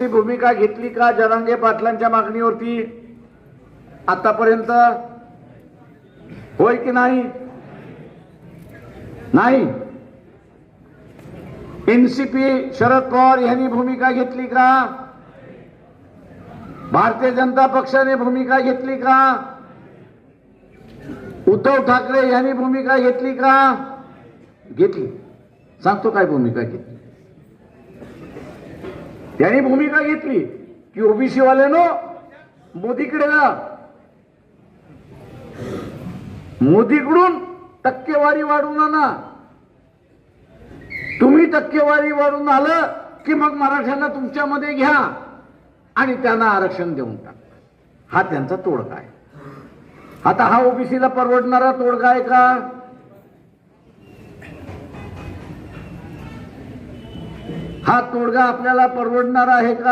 भूमिका घेतली का जरांगे पाटलांच्या मागणीवरती? आतापर्यंत होय की नाही? नाही. एनसीपी शरद पवार यांनी भूमिका घेतली का? भारतीय जनता पक्षाने भूमिका घेतली का? उद्धव ठाकरे यांनी भूमिका घेतली का? घेतली. सांगतो काय भूमिका घेतली. त्यांनी भूमिका घेतली की ओबीसी वाल्यानो मोदीकडे जा. मोदीकडून टक्केवारी वाढून आणा. तुम्ही टक्केवारी वाढून आलं की मग मराठ्यांना तुमच्यामध्ये घ्या आणि त्यांना आरक्षण देऊन टाका. हा त्यांचा तोडगा आहे. आता हा ओबीसीला परवडणारा तोडगा आहे का? हा तोडगा आपल्याला परवडणार आहे का?